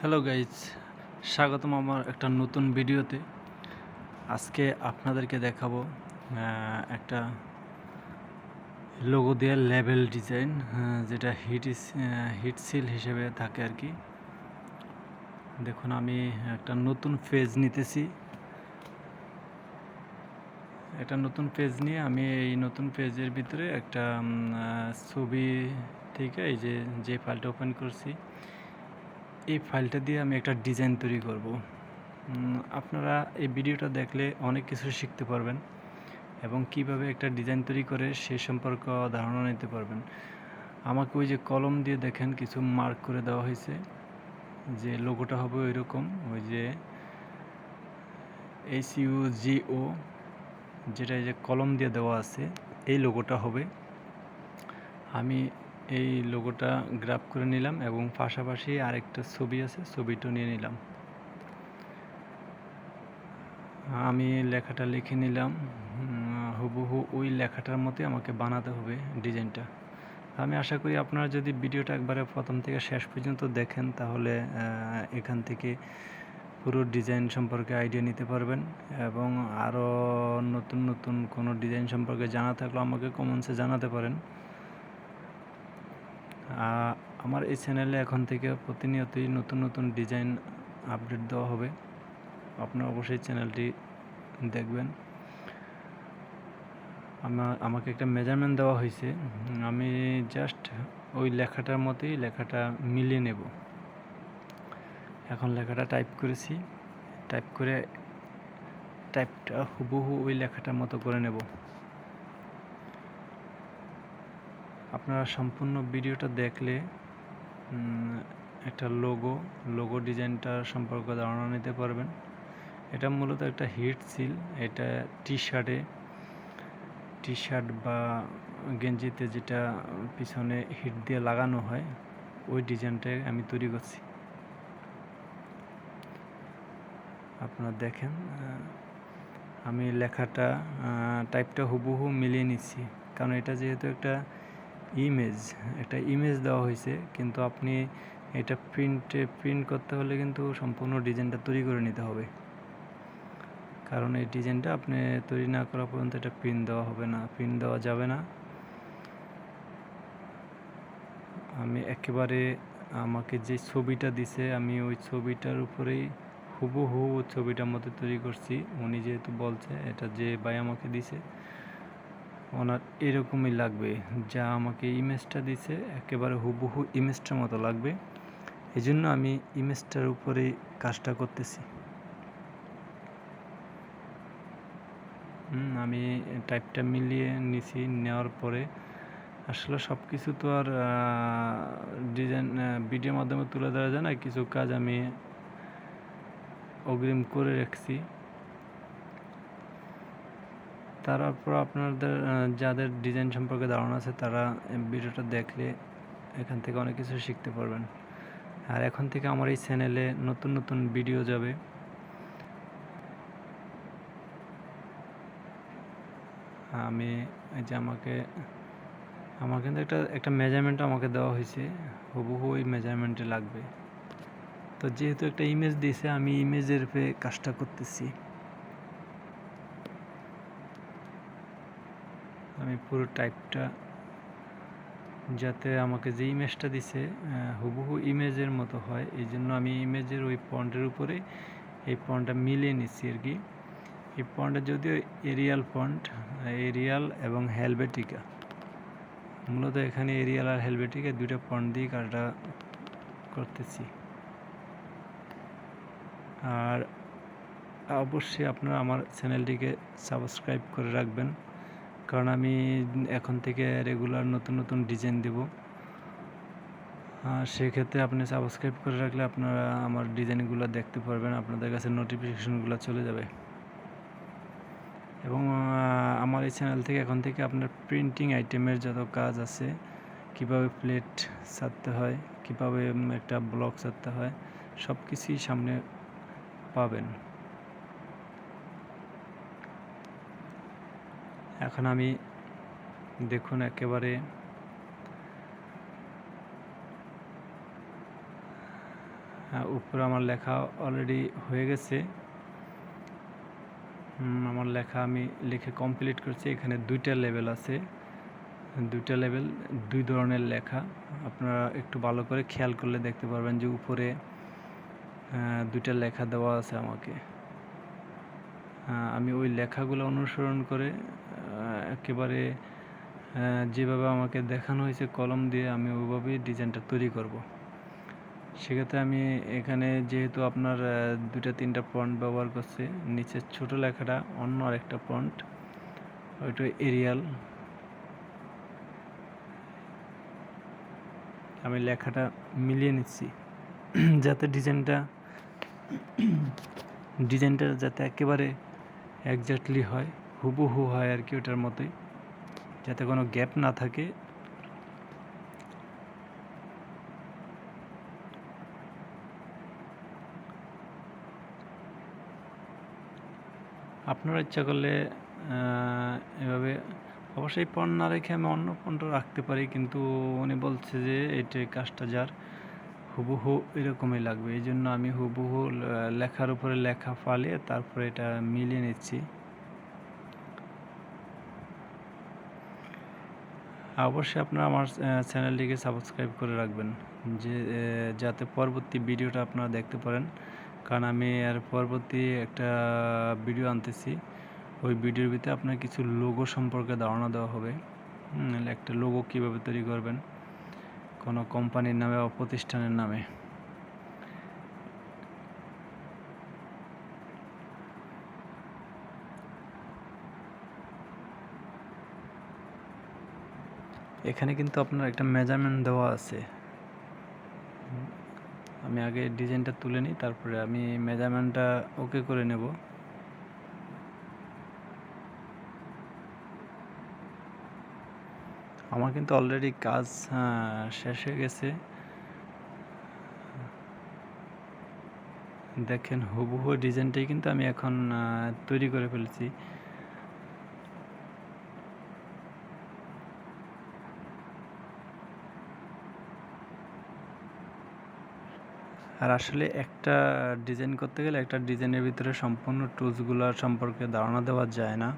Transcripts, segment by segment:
Hello guys স্বাগতম আমার একটা নতুন ভিডিওতে। আজকে আপনাদেরকে দেখাবো একটা লোগো দেওয়ার লেভেল ডিজাইন যেটা হিট হিট সিল হিসেবে থাকে আর কি। দেখুন, আমি একটা নতুন পেজ নিতেছি। একটা নতুন পেজ নিয়ে আমি এই নতুন পেজের ভিতরে একটা ছবি থেকে এই যে যে ফাইলটা ওপেন করছি এই ফাইলটা দিয়ে আমি একটা ডিজাইন তৈরি করব। আপনারা এই ভিডিওটা দেখলে অনেক কিছু শিখতে পারবেন এবং কীভাবে একটা ডিজাইন তৈরি করে সে সম্পর্কে ধারণা নিতে পারবেন। আমাকে ওই যে কলম দিয়ে দেখেন কিছু মার্ক করে দেওয়া হয়েছে, যে লোগোটা হবে ওই রকম ওই যে এইচ ইউ জি ও যেটা এই যে কলম দিয়ে দেওয়া আছে, এই লোগোটা হবে। আমি এই লোগোটা গ্রাফ করে নিলাম এবং পাশাপাশি আরেকটা ছবি আছে, ছবিটা নিয়ে নিলাম। আমি লেখাটা লিখে নিলাম হুবহু ওই লেখাটার মতোই আমাকে বানাতে হবে ডিজাইনটা। আমি আশা করি আপনারা যদি ভিডিওটা একবারে প্রথম থেকে শেষ পর্যন্ত দেখেন, তাহলে এখান থেকে পুরো ডিজাইন সম্পর্কে আইডিয়া নিতে পারবেন এবং আরও নতুন নতুন কোনো ডিজাইন সম্পর্কে জানা থাকলে আমাকে কমেন্টসে জানাতে পারেন। আমার এই চ্যানেলে এখন থেকে প্রতিনিয়তই নতুন নতুন ডিজাইন আপডেট দেওয়া হবে। আপনারা অবশ্যই চ্যানেলটি দেখবেন। আমার আমাকে একটা মেজারমেন্ট দেওয়া হয়েছে। আমি জাস্ট ওই লেখাটার মতোই লেখাটা মিলিয়ে নেব। এখন লেখাটা টাইপ করেছি। টাইপ করে টাইপটা হুবহু ওই লেখাটার মতো করে নেব। আপনারা সম্পূর্ণ ভিডিওটা দেখলে একটা লোগো লোগো ডিজাইনটার সম্পর্কে ধারণা নিতে পারবেন। এটা মূলত একটা হিট সিল এটা টি শার্টে টি শার্ট বা গেঞ্জিতে যেটা পিছনে হিট দিয়ে লাগানো হয়, ওই ডিজাইনটাই আমি তৈরি করছি। আপনারা দেখেন আমি লেখাটা টাইপটা হুবহু মিলিয়ে নিচ্ছি। কারণ এটা যেহেতু একটা ইমেজ একটা ইমেজ দেওয়া হয়েছে, কিন্তু আপনি এটা প্রিন্টে প্রিন্ট করতে হলে কিন্তু সম্পূর্ণ ডিজাইনটা তৈরি করে নিতে হবে। কারণ এই ডিজাইনটা আপনি তৈরি না করা পর্যন্ত এটা প্রিন্ট দেওয়া হবে না প্রিন্ট দেওয়া যাবে না। আমি একেবারে আমাকে যে ছবিটা দিছে, আমি ওই ছবিটার উপরেই হুবহু ছবিটার মতো তৈরি করছি। উনি যেহেতু বলছে, এটা যে ভাই আমাকে দিছে ওনার এরকমই লাগবে, যা আমাকে ইমেজটা দিছে, একেবারে হুবহু ইমেজটার মতো লাগবে। এই জন্য আমি ইমেজটার উপরেই কাজটা করতেছি। আমি টাইপটা মিলিয়ে নিছি, নেওয়ার পরে আসলে সব কিছু তো আর ডিজাইন ভিডিওর মাধ্যমে তুলে ধরা যায় না, কিছু কাজ আমি অগ্রিম করে রাখছি। তারপর আপনাদের যাদের ডিজাইন সম্পর্কে ধারণা আছে, তারা ভিডিওটা দেখলে এখান থেকে অনেক কিছু শিখতে পারবেন। আর এখন থেকে আমার এই চ্যানেলে নতুন নতুন ভিডিও যাবে। আমি এই যে আমাকে, আমার কিন্তু একটা একটা মেজারমেন্ট আমাকে দেওয়া হয়েছে। হুবহু ওই মেজারমেন্টে লাগবে। তো যেহেতু একটা ইমেজ দিয়েছে, আমি ইমেজের পে কাজটা করতেছি। আমি পুরো টাইপটা যাতে আমাকে যে ইমেজটা দিছে হুবহু ইমেজের মতো হয়। এই জন্য আমি ইমেজের ওই পয়েন্টের উপরে এই পয়েন্টটা মিলিয়ে নিচ্ছি আর কি। এই পয়েন্টটা যদিও এরিয়াল পয়েন্ট এরিয়াল এবং হেলবেটিকা মূলত এখানে এরিয়াল আর হেলবেটিকা দুইটা পয়েন্ট দিয়ে কাজটা করতেছি। আর অবশ্যই আপনারা আমার চ্যানেলটিকে সাবস্ক্রাইব করে রাখবেন। কারণ আমি এখন থেকে রেগুলার নতুন নতুন ডিজাইন দেব। আর সেক্ষেত্রে আপনি সাবস্ক্রাইব করে রাখলে আপনারা আমার ডিজাইনগুলো দেখতে পারবেন, আপনাদের কাছে নোটিফিকেশনগুলো চলে যাবে। এবং আমার এই চ্যানেল থেকে এখন থেকে আপনার প্রিন্টিং আইটেমের যত কাজ আছে, কীভাবে প্লেট ছাড়তে হয়, কীভাবে একটা ব্লক ছাড়তে হয় সব কিছুই সামনে পাবেন। এখন আমি দেখুন একেবারে হ্যাঁ, উপরে আমার লেখা অলরেডি হয়ে গেছে। আমার লেখা আমি লিখে কমপ্লিট করছি। এখানে দুইটা লেভেল আছে। দুইটা লেভেল দুই ধরনের লেখা। আপনারা একটু ভালো করে খেয়াল করলে দেখতে পারবেন যে উপরে দুইটা লেখা দেওয়া আছে আমাকে। আমি ওই লেখাগুলো অনুসরণ করে একেবারে যেভাবে আমাকে দেখানো হয়েছে কলম দিয়ে আমি ওইভাবেই ডিজাইনটা তৈরি করব। সেক্ষেত্রে আমি এখানে যেহেতু আপনার দুটা তিনটা ফন্ট ব্যবহার করছি, নিচের ছোট লেখাটা অন্য আরেকটা ফন্ট ওইটা এরিয়াল। আমি লেখাটা মিলিয়ে নিচ্ছি, যাতে ডিজাইনটা ডিজাইনটা যাতে একেবারে একজাক্টলি হয়, হুবহু হয় আর কি ওটার মতোই। যাতে কোনো গ্যাপ না থাকে। আপনারা ইচ্ছা করলে এভাবে অবশ্যই পণ না রেখে আমি অন্য পণটা রাখতে পারি, কিন্তু উনি বলছে যে এটা কাজটা যার হুবহু এরকমই লাগবে। এই জন্য আমি হুবহু লেখার উপরে লেখা ফালিয়ে তারপরে এটা মিলিয়ে নিচ্ছি। অবশ্যই আপনারা আমার চ্যানেলটিকে সাবস্ক্রাইব করে রাখবেন। যে যাতে পরবর্তী ভিডিওটা আপনারা দেখতে পারেন। কারণ আমি আর পরবর্তী একটা ভিডিও আনতেছি। ওই ভিডিওর ভিতরে আপনার কিছু লোগো সম্পর্কে ধারণা দেওয়া হবে। একটা লোগো কীভাবে তৈরি করবেন। কোনো কোম্পানির নামে বা প্রতিষ্ঠানের নামে। এখানে কিন্তু আপনার একটা মেজারমেন্ট দেওয়া আছে। আমি আগে ডিজাইনটা তুলে নিই, তারপরে আমি মেজারমেন্টটা ওকে করে নেব। আমার কিন্তু অলরেডি কাজ শেষ হয়ে গেছে। দেখেন, হুবহু ডিজাইনটাই কিন্তু আমি এখন তৈরি করে ফেলেছি। আর আসলে একটা ডিজাইন করতে গেলে একটা ডিজাইনের ভিতরে সম্পূর্ণ টুলসগুলোর সম্পর্কে ধারণা দেওয়া যায় না।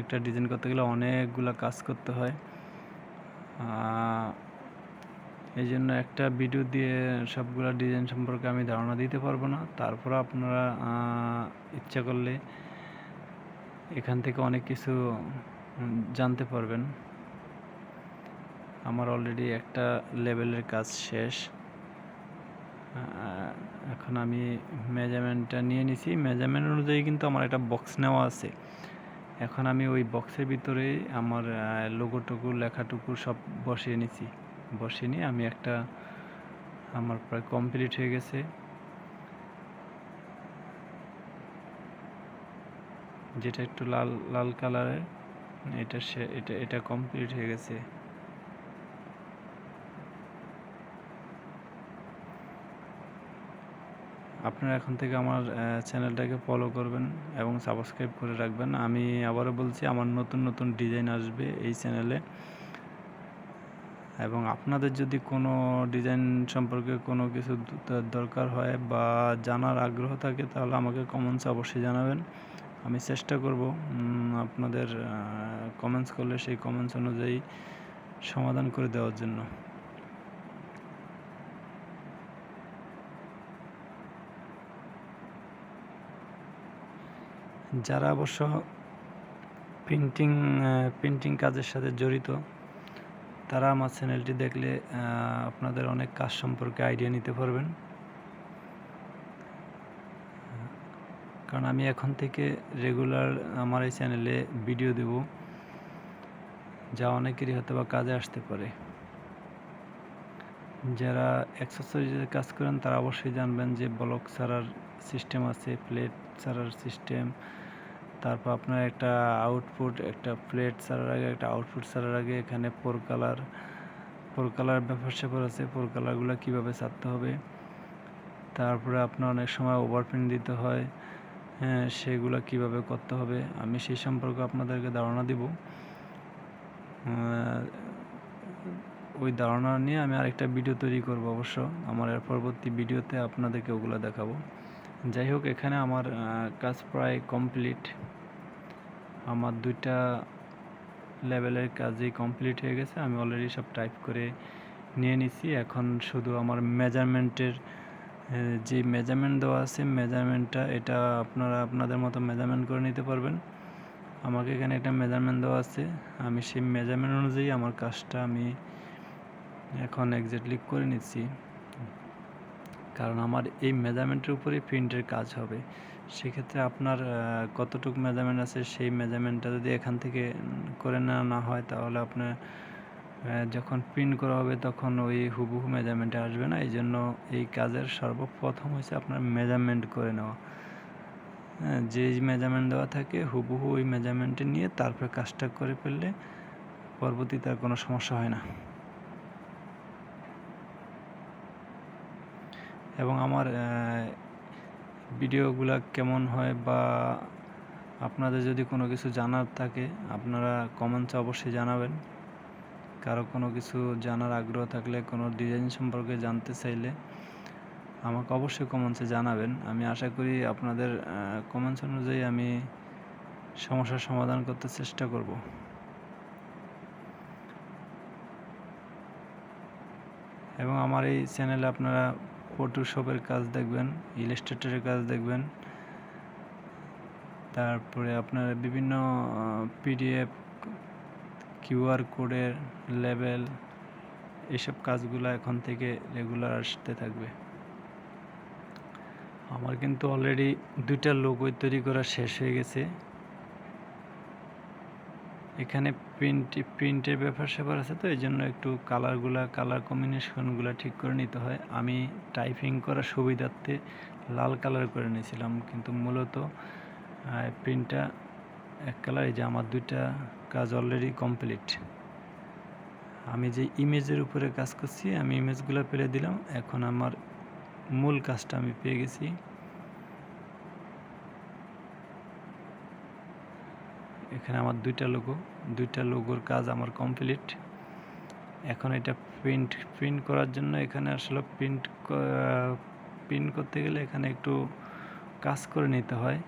একটা ডিজাইন করতে গেলে অনেকগুলো কাজ করতে হয়। এই জন্য একটা ভিডিও দিয়ে সবগুলা ডিজাইন সম্পর্কে আমি ধারণা দিতে পারব না। তারপর আপনারা ইচ্ছা করলে এখান থেকে অনেক কিছু জানতে পারবেন। আমার অলরেডি একটা লেভেলের কাজ শেষ। এখন আমি মেজারমেন্টটা নিয়ে নিছি। মেজারমেন্ট অনুযায়ী কিন্তু আমার একটা বক্স নেওয়া আছে। এখন আমি ওই বক্সের ভিতরে আমার লোগোটুকু লেখাটুকু সব বসিয়ে নিছি। বসিয়ে নিয়ে আমি একটা আমার প্রায় কমপ্লিট হয়ে গেছে। যেটা একটু লাল লাল কালারের এটা সে, এটা এটা কমপ্লিট হয়ে গেছে। আপনারা এখন থেকে আমার চ্যানেলটাকে ফলো করবেন এবং সাবস্ক্রাইব করে রাখবেন। আমি আবারও বলছি, আমার নতুন নতুন ডিজাইন আসবে এই চ্যানেলে এবং আপনাদের যদি কোনো ডিজাইন সম্পর্কে কোনো কিছু দরকার হয় বা জানার আগ্রহ থাকে, তাহলে আমাকে কমেন্টস অবশ্যই জানাবেন। আমি চেষ্টা করব আপনাদের কমেন্টস করলে সেই কমেন্টস অনুযায়ী সমাধান করে দেওয়ার জন্য। যারা অবশ্য প্রিন্টিং প্রিন্টিং কাজের সাথে জড়িত, তারা আমার চ্যানেলটি দেখলে আপনাদের অনেক কাজ সম্পর্কে আইডিয়া নিতে পারবেন। কারণ আমি এখন থেকে রেগুলার আমার এই চ্যানেলে ভিডিও দেব, যা অনেকেরই হয়তো বা কাজে আসতে পারে। যারা অ্যাক্সেসরিজের কাজ করেন, তারা অবশ্যই জানবেন যে ব্লক ছাড়ার সিস্টেম আছে প্লেট ছাড়ার সিস্টেম তারপর আপনার একটা আউটপুট একটা প্লেট ছাড়ার আগে, একটা আউটপুট ছাড়ার আগে এখানে ফোর কালার ফোর কালার ব্যাপার স্যাপার আছে ফোর কালারগুলো কীভাবে ছাড়তে হবে? তারপরে আপনার অনেক সময় ওভারপ্রিন্ট দিতে হয়। হ্যাঁ সেগুলো কীভাবে করতে হবে? আমি সেই সম্পর্কে আপনাদেরকে ধারণা দিব। ওই ধারণা নিয়ে আমি আরেকটা ভিডিও তৈরি করব অবশ্য। আমার এর পরবর্তী ভিডিওতে আপনাদেরকে ওগুলো দেখাবো। যাই হোক, এখানে আমার কাজ প্রায় কমপ্লিট আমার দুইটা লেভেলের কাজই কমপ্লিট হয়ে গেছে। আমি অলরেডি সব টাইপ করে নিয়ে নিছি। এখন শুধু আমার মেজারমেন্টের যে মেজারমেন্ট দেওয়া আছে মেজারমেন্টটা এটা আপনারা আপনাদের মতো মেজারমেন্ট করে নিতে পারবেন। আমাকে এখানে একটা মেজারমেন্ট দেওয়া আছে। আমি সেই মেজারমেন্ট অনুযায়ী আমার কাজটা আমি এখন এক্স্যাক্টলি করে নিচ্ছি। কারণ আমার এই মেজারমেন্টের উপরেই প্রিন্টের কাজ হবে। সেক্ষেত্রে আপনার কতটুকু মেজারমেন্ট আছে সেই মেজারমেন্টটা যদি এখান থেকে করে নেওয়া না হয় তাহলে আপনার যখন প্রিন্ট করা হবে তখন ওই হুবহু মেজারমেন্টে আসবে না। এই জন্য এই কাজের সর্বপ্রথম হচ্ছে আপনার মেজারমেন্ট করে নেওয়া। হ্যাঁ, যে মেজারমেন্ট দেওয়া থাকে হুবহু ওই মেজারমেন্টে নিয়ে তারপর কাজটা করে ফেললে পরবর্তীতে আর কোনো সমস্যা হয় না। এবং আমার ভিডিওগুলো কেমন হয় বা আপনাদের যদি কোনো কিছু জানার থাকে, আপনারা কমেন্টসে অবশ্যই জানাবেন। কারও কোনো কিছু জানার আগ্রহ থাকলে, কোনো ডিজাইন সম্পর্কে জানতে চাইলে আমাকে অবশ্যই কমেন্টসে জানাবেন। আমি আশা করি আপনাদের কমেন্টস অনুযায়ী আমি সমস্যার সমাধান করতে চেষ্টা করব। এবং আমার এই চ্যানেলে আপনারা ফটোশপের কাজ দেখবেন ইলাস্ট্রেটরের কাজ দেখবেন, তারপরে আপনার বিভিন্ন পিডিএফ কিউআর কোডের লেভেল এসব কাজগুলো এখন থেকে রেগুলার আসতে থাকবে। আমার কিন্তু অলরেডি দুইটা লোগো তৈরি করা শেষ হয়ে গেছে। এখানে প্রিন্ট প্রিন্টের ব্যাপার স্যাপার আছে তো এই জন্য একটু কালারগুলা কালার কম্বিনেশনগুলো ঠিক করে নিতে হয়। আমি টাইপিং করার সুবিধার্থে লাল কালার করে নিয়েছিলাম, কিন্তু মূলত প্রিন্টটা এক কালার এই যে আমার দুইটা কাজ অলরেডি কমপ্লিট আমি যে ইমেজের উপরে কাজ করছি, আমি ইমেজগুলো পেরে দিলাম, এখন আমার মূল কাজটা আমি পেয়ে গেছি। এখানে আমার দুইটা লোগো দুইটা লোগোর কাজ আমার কমপ্লিট এখন এটা প্রিন্ট প্রিন্ট করার জন্য এখানে আসলে প্রিন্ট প্রিন্ট করতে গেলে এখানে একটু কাজ করে নিতে হয়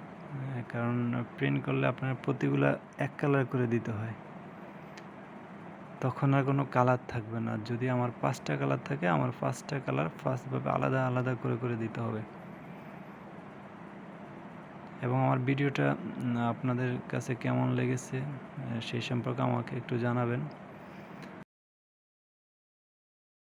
কারণ প্রিন্ট করলে আপনার প্রতিগুলা এক কালার করে দিতে হয়। তখন আর কোনো কালার থাকবে না। যদি আমার পাঁচটা কালার থাকে, আমার পাঁচটা কালার ফার্স্টভাবে আলাদা আলাদা করে করে দিতে হবে। এবং আমার ভিডিওটা আপনাদের কাছে কেমন লেগেছে সেই সম্পর্কে আমাকে একটু জানাবেন।